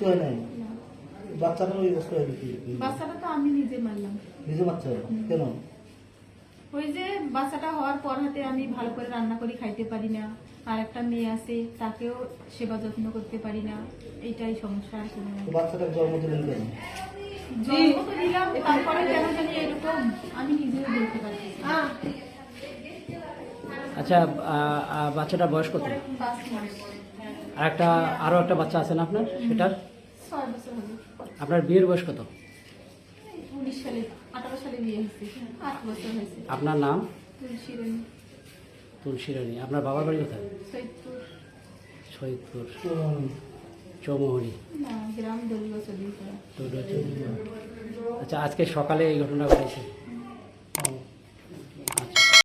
কিছু হয় নাই। না। বাচ্চাটার ওই অবস্থা হলো কি। বাচ্চাটা তো আমি নিজে মারলাম। নিজে বাচ্চা কেন? ওই যে বাচ্চাটা হওয়ার পর হাতে আমি ভালো করে রান্না করে খাইতে পারি না। আর একটা মেয়ে আছে তাকেও সেবা যত্ন করতে পারি না। এইটাই সমস্যা বাচ্চাটার জন্ম দিলেন কেন? জন্ম তো দিলাম তারপরে কেন জানি এরকম আমি নিজেও বলতে পারছি। আচ্ছা বাচ্চাটার বয়স কত? আর একটা আরও একটা বাচ্চা আছে না আপনার? সেটার? ছয় বছর হলো আপনার বিয়ের বয়স কত? আপনার নাম? তুলসী রানী। আপনার বাবার বাড়ি কোথায়? শহীদপুর চৌমোহনী। আচ্ছা আজকে সকালে এই ঘটনা ঘটেছে।